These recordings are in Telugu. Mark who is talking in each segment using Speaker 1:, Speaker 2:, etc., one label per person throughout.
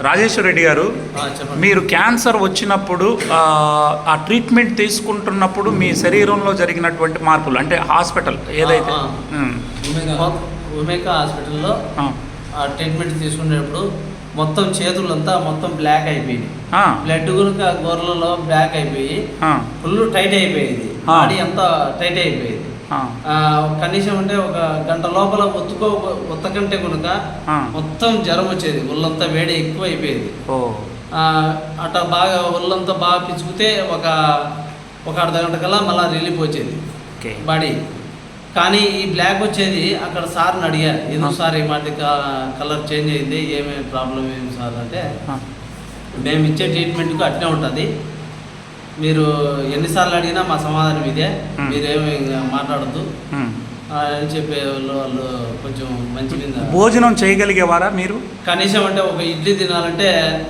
Speaker 1: రాజేశ్వర రెడ్డి గారు మీరు క్యాన్సర్ వచ్చినప్పుడు ఆ, ట్రీట్మెంట్ తీసుకుంటున్నప్పుడు మీ శరీరంలో జరిగినటువంటి మార్పులు అంటే హాస్పిటల్ ఏదైతే?
Speaker 2: ఉమేకా హాస్పిటల్లో ట్రీట్మెంట్ తీసుకునేటప్పుడు మొత్తం చేతులంతా మొత్తం బ్లాక్ అయిపోయింది. బ్లడ్ కనుక గొర్రెలలో బ్లాక్ అయిపోయి ఫుల్ టైట్ అయిపోయింది. బాడీ అంతా టైట్ అయిపోయింది. కనీసం అంటే ఒక గంట లోపల ఒత్తుకో ఒత్తకంటే కనుక. మొత్తం జ్వరం వచ్చేది. ఒళ్ళంతా వేడి ఎక్కువ అయిపోయేది అట్లా బాగా ఒళ్ళంతా బాగా పిచ్చుకుతే ఒక ఒక అర్ధ గంట కల్లా మళ్ళీ రిలీఫ్ వచ్చేది. బాడీ. కానీ ఈ బ్లాక్ వచ్చేది అక్కడ సార్ని అడిగారు. ఎందుకు సార్ ఈ మాట కలర్ చేంజ్ అయింది ఏమేమి ప్రాబ్లం ఏమి సార్ అంటే మేము ఇచ్చే ట్రీట్మెంట్కి అట్నే ఉంటుంది. మీరు ఎన్నిసార్లు అడిగినా మా సమాధానం ఇదే. మీరేమి మాట్లాడద్దు. అని చెప్పే వాళ్ళు వాళ్ళు కొంచెం మంచి
Speaker 1: భోజనం చేయగలిగేవారా మీరు?
Speaker 2: కనీసం అంటే ఒక ఇడ్లీ తినాలంటే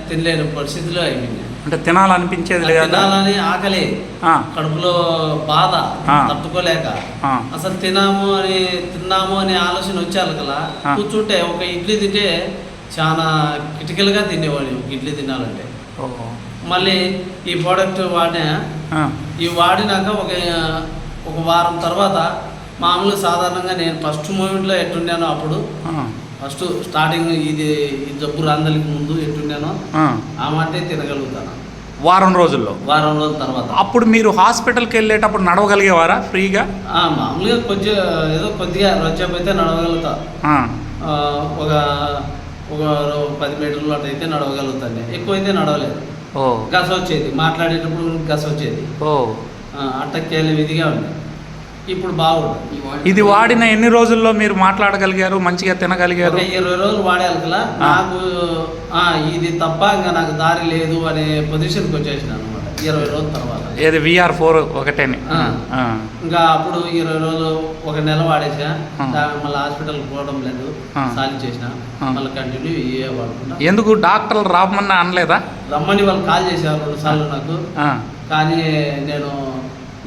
Speaker 2: తినలేని పరిస్థితిలో అయిపోయింది.
Speaker 1: అంటే తినాలనిపించేది లేదా?
Speaker 2: తినాలని ఆకలి. కడుపులో బాధ. తట్టుకోలేక. అసలు తినాము అని తిన్నాము అనే ఆలోచన వచ్చారు కదా. కూర్చుంటే ఒక ఇడ్లీ తింటే చాలా కిటికలుగా తినేవాడిని ఇడ్లీ తినాలంటే. మళ్ళీ ఈ ప్రోడక్ట్ వాడిన ఈ వాడినాక ఒక ఒక వారం తర్వాత మామూలు సాధారణంగా నేను ఫస్ట్ మూమెంట్లో ఎట్టున్నానో అప్పుడు ఫస్ట్ స్టార్టింగ్ ఇది ఈ జబ్బు రాందలికి ముందు ఎట్టున్నానో
Speaker 1: ఆ.
Speaker 2: మాటే తినగలుగుతాను
Speaker 1: వారం రోజుల్లో.
Speaker 2: వారం రోజుల తర్వాత.
Speaker 1: అప్పుడు మీరు హాస్పిటల్కి వెళ్ళేటప్పుడు నడవగలిగేవారా ఫ్రీగా?
Speaker 2: మామూలుగా కొంచెం ఏదో కొద్దిగా రొచ్చేపోతే నడవగలుగుతా.
Speaker 1: ఆ,
Speaker 2: ఆ, ఒక ఒక పది మీటర్లు అటు అయితే నడవగలుగుతాను ఎక్కువైతే నడవలేదు. గస వచ్చేది. మాట్లాడేటప్పుడు గస వచ్చేది. అట్టకేళ్ళ విధిగా ఉంది. ఇప్పుడు బాగుంది.
Speaker 1: ఇది వాడిన ఎన్ని రోజుల్లో మీరు మాట్లాడగలిగారు? మంచిగా తినగలిగారు?
Speaker 2: ఇరవై రోజులు వాడాలి. నాకు ఇది తప్ప ఇంకా నాకు దారి లేదు అనే పొజిషన్కి వచ్చేసిన అనమాట ఇరవై రోజుల తర్వాత.
Speaker 1: ఏది విఆర్ ఫోర్ ఒకటేని.
Speaker 2: ఆ, ఇంకా అప్పుడు ఇరవై రోజులు ఒక నెల వాడేసా మళ్ళీ హాస్పిటల్కి పోవడం లేదు. సాలి చేసిన. మళ్ళీ కంటిన్యూ ఇవే వాడుకుంటా.
Speaker 1: ఎందుకు డాక్టర్లు రామన్నా అనలేదా?
Speaker 2: రమ్మని వాళ్ళు కాల్ చేశారు రెండు సార్లు నాకు. కానీ నేను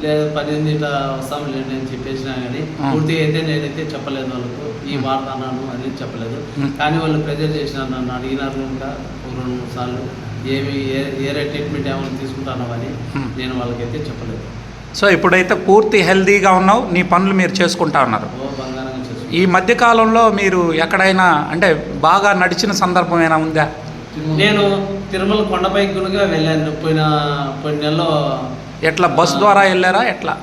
Speaker 2: లేదు పద్దెనిమిది ఇట్లా వస్తాం లేండి అని చెప్పేసినా కానీ
Speaker 1: ఆ.
Speaker 2: పూర్తిగా అయితే నేనైతే చెప్పలేదు వాళ్ళకు. ఈ వాడతాను అని చెప్పలేదు. కానీ వాళ్ళు ప్రెజర్ చేసినారు నన్ను. అడిగినారు ఇంకా రెండు మూడు సార్లు. ఏమి ఏ ఏరే ట్రీట్మెంట్ ఏమైనా తీసుకుంటాను అని
Speaker 1: ఉం.
Speaker 2: నేను వాళ్ళకైతే చెప్పలేదు.
Speaker 1: సో ఇప్పుడైతే పూర్తి హెల్తీగా ఉన్నావు నీ పనులు మీరు చేసుకుంటా ఉన్నారు. ఈ మధ్య కాలంలో మీరు ఎక్కడైనా అంటే బాగా నడిచిన సందర్భం ఏమైనా ఉందా?
Speaker 2: నేను తిరుమల కొండపైకి కనుక వెళ్ళాను. పోయిన పోయిన నెలలో
Speaker 1: ఎట్లా బస్ ద్వారా వెళ్ళారా ఎట్లా?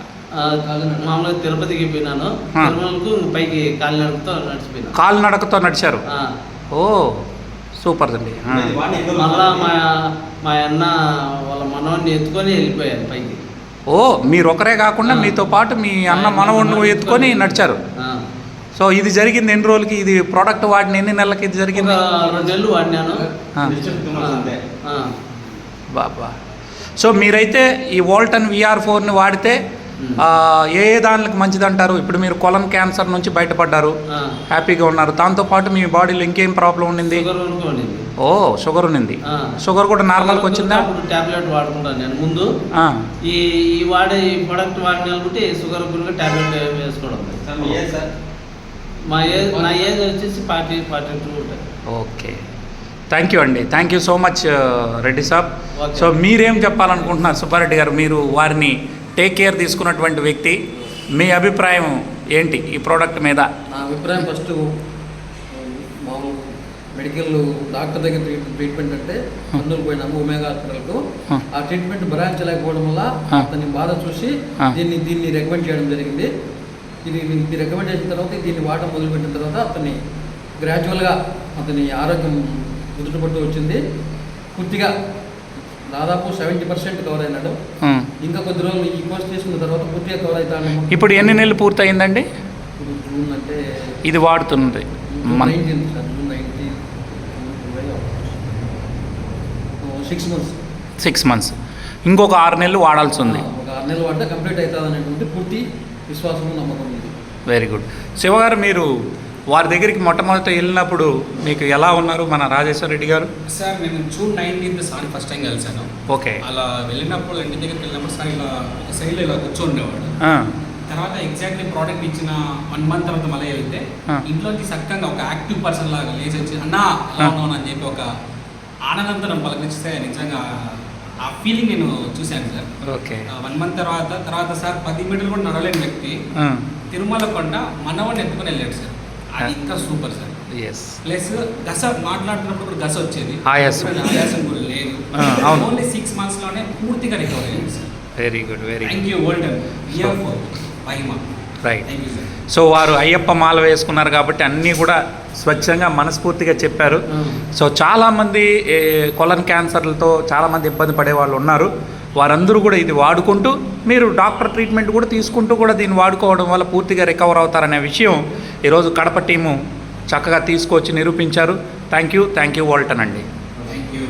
Speaker 2: మామూలుగా తిరుపతికి పోయినాను.
Speaker 1: ఆ.
Speaker 2: తిరుమలకు పైకి కాలినడకతో నడిచిపోయినా.
Speaker 1: కాలినడకతో నడిచారు. ఓ. సూపర్ అండి ఆ.
Speaker 2: మళ్ళా మా మా అన్న వాళ్ళ మనవాడిని ఎత్తుకొని వెళ్ళిపోయారు పైకి
Speaker 1: ఓ మీరు ఒకరే కాకుండా. మీతో పాటు మీ అన్న మనవణ్ణి ఎత్తుకొని నడిచారు. సో ఇది జరిగింది ఎన్ని రోజులకి ఇది ప్రోడక్ట్ వాడిన ఎన్ని నెలలకి ఇది జరిగింది
Speaker 2: రెండు నెలలు వాడినాను
Speaker 1: ఆ.
Speaker 2: ఆ.
Speaker 1: బాబా సో మీరైతే ఈ వోల్టన్ విఆర్ ఫోర్ని వాడితే ఏ ఏ దానికి మంచిదంటారు? ఇప్పుడు మీరు కొలన్ క్యాన్సర్ నుంచి బయటపడ్డారు. హ్యాపీగా ఉన్నారు. దాంతోపాటు మీ బాడీలో ఇంకేం ప్రాబ్లం ఉండింది? ఓ షుగర్ ఉన్నింది
Speaker 2: ఆ.
Speaker 1: షుగర్ కూడా నార్మల్కి వచ్చిందా?
Speaker 2: టాబ్లెట్ వాడుకుంటాను నేను. ముందు
Speaker 1: ఆ,
Speaker 2: ఈ ఈ వాడే ఈ ప్రోడక్ట్ వాడిన అనుకుంటే షుగర్ గురించి టాబ్లెట్ వేసుకోవడం. మా ఏజ్ నా ఏజ్ వచ్చేసి ఫార్టీ ఫార్టీ టూ ఉంటుంది
Speaker 1: ఓకే. థ్యాంక్ యూ అండి. Thank you so much Reddy saab. So మీరేం చెప్పాలనుకుంటున్నారు సుబ్బారెడ్డి గారు? మీరు వారిని టేక్ కేర్ తీసుకున్నటువంటి వ్యక్తి మీ అభిప్రాయం ఏంటి ఈ ప్రోడక్ట్ మీద
Speaker 3: నా అభిప్రాయం ఫస్ట్ మామూలు మెడికల్ డాక్టర్ దగ్గర ట్రీట్- ట్రీట్మెంట్ అంటే మందులు పోయినాము ఒమేగా హాస్పిటల్కు
Speaker 1: ఆ.
Speaker 3: ఆ ట్రీట్మెంట్ భరాయించలేకపోవడం వల్ల. అతని బాధ చూసి. దీన్ని దీన్ని రికమెండ్ చేయడం జరిగింది ఇది ఇది రికమెండ్ చేసిన తర్వాత దీన్ని వాడడం మొదలుపెట్టిన తర్వాత అతన్ని గ్రాడ్యువల్గా అతని ఆరోగ్యం కుదుటపట్టు వచ్చింది పూర్తిగా దాదాపు సెవెంటీ పర్సెంట్ కవర్ అయినాడు. ఇంకా కొద్ది రోజులు ఈ కోర్స్ తీసుకున్న తర్వాత పూర్తిగా కవర్ అవుతాడేమో
Speaker 1: ఇప్పుడు ఎన్ని నెలలు పూర్తయిందండి?
Speaker 3: ఇప్పుడు జూన్ అంటే
Speaker 1: ఇది మన
Speaker 3: nineteen six months
Speaker 1: six months ఇంకొక ఆరు నెలలు వాడాల్సి ఉంది
Speaker 3: ఒక ఆరు నెలలు వాడితే కంప్లీట్ అవుతుంది అనేటువంటి పూర్తి విశ్వాసం నమ్మకం ఉంది.
Speaker 1: వెరీ గుడ్ శివగారు మీరు వారి దగ్గరికి మొట్టమొదట వెళ్ళినప్పుడు మీకు ఎలా ఉన్నారు మన రాజేశ్వర రెడ్డి గారు?
Speaker 4: సార్ నేను June nineteenth sir first time కలిశాను
Speaker 1: ఓకే.
Speaker 4: అలా వెళ్ళినప్పుడు ఇంటి దగ్గరికి వెళ్ళినప్పుడు సార్ ఇలా ఒక సైడ్లో ఇలా కూర్చోండేవాడు. తర్వాత ఎగ్జాక్ట్లీ ప్రోడక్ట్ ఇచ్చిన వన్ మంత్ తర్వాత మళ్ళీ వెళ్తే
Speaker 1: ఆ.
Speaker 4: ఇంట్లోంచి చక్కగా ఒక యాక్టివ్ పర్సన్ లాగా లేచి వచ్చి అన్నా ఎలా అని చెప్పి ఒక ఆనందంతో పలకరిస్తే నిజంగా ఆ ఫీలింగ్ నేను చూశాను సార్.
Speaker 1: ఓకే.
Speaker 4: వన్ మంత్ తర్వాత తర్వాత సార్ పది మీటర్లు కూడా నడవలేని వ్యక్తి. తిరుమల కొండ మనవాడిని ఎత్తుకొని వెళ్ళాడు సార్. అది ఇంకా సూపర్ సార్.
Speaker 1: ఎస్
Speaker 4: ప్లస్ గస మాట్లాడుతున్నప్పుడు గస వచ్చేది.
Speaker 1: ఆయాసం.
Speaker 4: ఆయాసం కూడా లేదు.
Speaker 1: అవును.
Speaker 4: ఓన్లీ సిక్స్ మంత్స్లోనే పూర్తిగా రికవర్ అయ్యాడు sir.
Speaker 1: Very good very
Speaker 4: thank you Mahima
Speaker 1: right so వారు అయ్యప్ప మాల వేసుకున్నారు కాబట్టి అన్నీ కూడా స్వచ్ఛంగా మనస్ఫూర్తిగా చెప్పారు. సో చాలామంది కొలన్ క్యాన్సర్లతో చాలామంది ఇబ్బంది పడే వాళ్ళు ఉన్నారు. వారందరూ కూడా ఇది వాడుకుంటూ మీరు డాక్టర్ ట్రీట్మెంట్ కూడా తీసుకుంటూ కూడా దీన్ని వాడుకోవడం వల్ల పూర్తిగా రికవర్ అవుతారనే విషయం ఈరోజు కడప టీము చక్కగా తీసుకొచ్చి నిరూపించారు. Thank you. Thank you Walton అండి.